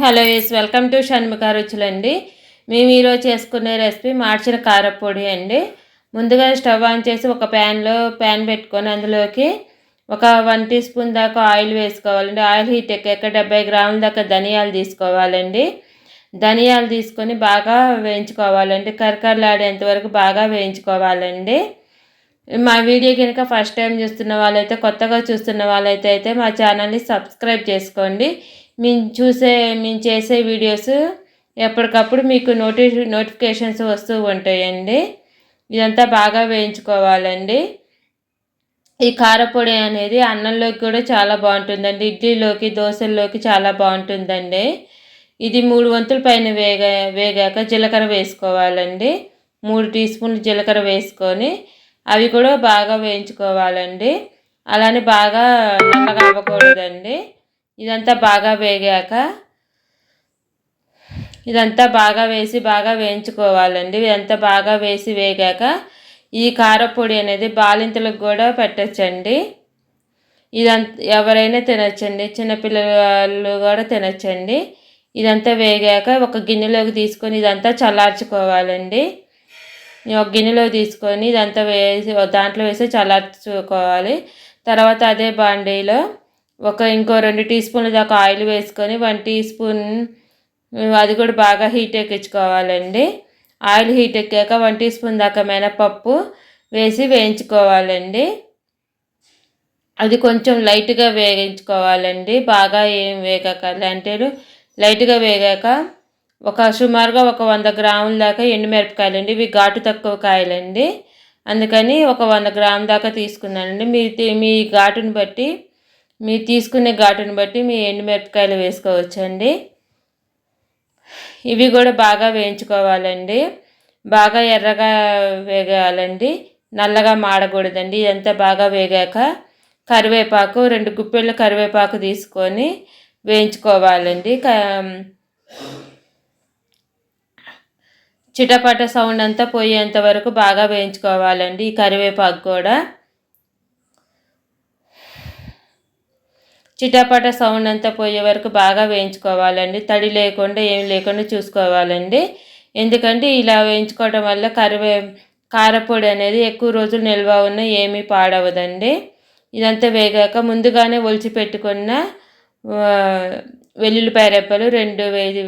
Hello yes welcome to Shanmukha రుచులండి. మేము ఈరోజు చేసుకునే రెసిపీ మార్చిన కారపొడి అండి. ముందుగా స్టవ్ ఆన్ చేసి ఒక ప్యాన్లో ప్యాన్ పెట్టుకొని అందులోకి ఒక వన్ టీ స్పూన్ దాకా ఆయిల్ వేసుకోవాలండి. ఆయిల్ హీట్ ఎక్కాక డెబ్బై గ్రాముల దాకా ధనియాలు తీసుకోవాలండి. ధనియాలు తీసుకొని బాగా వేయించుకోవాలండి. కరకరలాడేంత వరకు బాగా వేయించుకోవాలండి. మా వీడియో కనుక ఫస్ట్ టైం చూస్తున్న వాళ్ళైతే కొత్తగా చూస్తున్న వాళ్ళైతే అయితే మా ఛానల్ని సబ్స్క్రైబ్ చేసుకోండి. మేము చూసే మేము చేసే వీడియోస్ ఎప్పటికప్పుడు మీకు నోటి నోటిఫికేషన్స్ వస్తూ ఉంటాయండి. ఇదంతా బాగా వేయించుకోవాలండి. ఈ కారపొడి అనేది అన్నంలోకి కూడా చాలా బాగుంటుందండి. ఇడ్లీలోకి దోశల్లోకి చాలా బాగుంటుందండి. ఇది మూడు వంతుల పైన వేగ వేగాక జీలకర్ర వేసుకోవాలండి. మూడు టీ స్పూన్లు జీలకర్ర వేసుకొని అవి కూడా బాగా వేయించుకోవాలండి. అలానే బాగా నల్లగా అవ్వకూడదండి. ఇదంతా బాగా వేగాక ఇదంతా బాగా వేసి బాగా వేయించుకోవాలండి. ఇదంతా బాగా వేసి వేగాక ఈ కారపొడి అనేది బాలింతలకు కూడా పెట్టచ్చండి. ఇదంత ఎవరైనా తినచ్చండి. చిన్నపిల్లలు కూడా తినచ్చండి. ఇదంతా వేగాక ఒక గిన్నెలోకి తీసుకొని ఇదంతా చల్లార్చుకోవాలండి. ఒక గిన్నెలో తీసుకొని ఇదంతా వేసి దాంట్లో వేసి చల్లార్చుకోవాలి. తర్వాత అదే బాండీలో ఒక ఇంకో రెండు టీ స్పూన్ల దాకా ఆయిల్ వేసుకొని వన్ టీ స్పూన్ అది కూడా బాగా హీట్ ఎక్కించుకోవాలండి. ఆయిల్ హీట్ ఎక్కాక వన్ టీ స్పూన్ దాకా మినపప్పు వేసి వేయించుకోవాలండి. అది కొంచెం లైట్గా వేయించుకోవాలండి. బాగా ఏం వేగాక అంటే లైట్గా వేగాక ఒక సుమారుగా ఒక వంద గ్రాముల దాకా ఎండుమిరపకాయలండి. ఇవి ఘాటు తక్కువ కాయలండి. అందుకని ఒక వంద గ్రాముల దాకా తీసుకున్నానండి. మీ మీ ఘాటుని బట్టి మీరు తీసుకునే ఘాటుని బట్టి మీ ఎండుమిరపకాయలు వేసుకోవచ్చండి. ఇవి కూడా బాగా వేయించుకోవాలండి. బాగా ఎర్రగా వేగాలండి. నల్లగా మాడకూడదండి. ఇదంతా బాగా వేగాక కరివేపాకు రెండు గుప్పెళ్ళు కరివేపాకు తీసుకొని వేయించుకోవాలండి. చిటపట సౌండ్ అంతా పోయేంత వరకు బాగా వేయించుకోవాలండి ఈ కరివేపాకు కూడా. చిటాపట సౌండ్ అంతా పోయే వరకు బాగా వేయించుకోవాలండి. తడి లేకుండా ఏం లేకుండా చూసుకోవాలండి. ఎందుకంటే ఇలా వేయించుకోవడం వల్ల కరివే కారపొడి అనేది ఎక్కువ రోజులు నిల్వ ఉన్న ఏమీ పాడవదండి. ఇదంతా వేగాక ముందుగానే ఒలిచి పెట్టుకున్న వెల్లుల్లిపాయ రెప్పలు రెండు వేది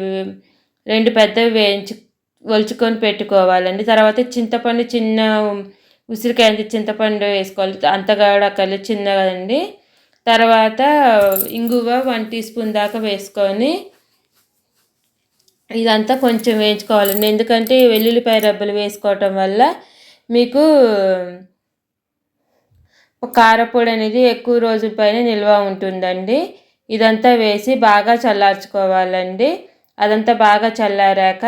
రెండు పెద్దవి వేయించు ఒలుచుకొని పెట్టుకోవాలండి. తర్వాత చింతపండు చిన్న ఉసిరికాయ చింతపండు వేసుకోవాలి. అంతగా అక్కర్లేదు చిన్నగా అండి. తర్వాత ఇంగువ వన్ టీ స్పూన్ దాకా వేసుకొని ఇదంతా కొంచెం వేయించుకోవాలండి ఎందుకంటే వెల్లుల్లిపాయ రబ్బలు వేసుకోవటం వల్ల మీకు కారపొడి అనేది ఎక్కువ రోజుల పైన నిల్వ ఉంటుందండి. ఇదంతా వేసి బాగా చల్లార్చుకోవాలండి. అదంతా బాగా చల్లారాక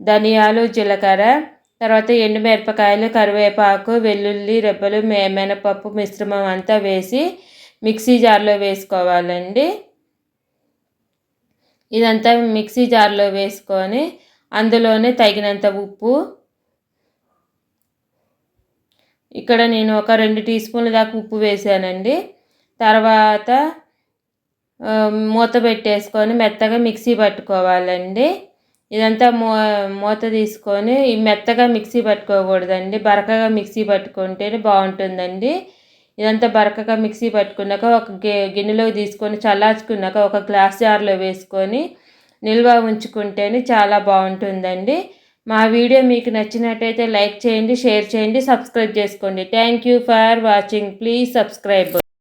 ధనియాలు జీలకర్ర తర్వాత ఎండుమిరపకాయలు కరివేపాకు వెల్లుల్లి రెబ్బలు మినపప్పు మిశ్రమం అంతా వేసి మిక్సీ జార్లో వేసుకోవాలండి. ఇదంతా మిక్సీ జార్లో వేసుకొని అందులోనే తగినంత ఉప్పు. ఇక్కడ నేను ఒక రెండు టీ స్పూన్ల దాకా ఉప్పు వేసానండి. తర్వాత మూత పెట్టేసుకొని మెత్తగా మిక్సీ పట్టుకోవాలండి. ఇదంతా మూ మూత తీసుకొని మెత్తగా మిక్సీ పట్టుకోకూడదండి. బరకగా మిక్సీ పట్టుకుంటేనే బాగుంటుందండి. ఇదంతా బరకగా మిక్సీ పట్టుకున్నాక ఒక గిన్నెలో తీసుకొని చల్లార్చుకున్నాక ఒక గ్లాస్ జార్లో వేసుకొని నిల్వ ఉంచుకుంటేనే చాలా బాగుంటుందండి. మా వీడియో మీకు నచ్చినట్టయితే లైక్ చేయండి షేర్ చేయండి సబ్స్క్రైబ్ చేసుకోండి. Thank you for watching. Please subscribe.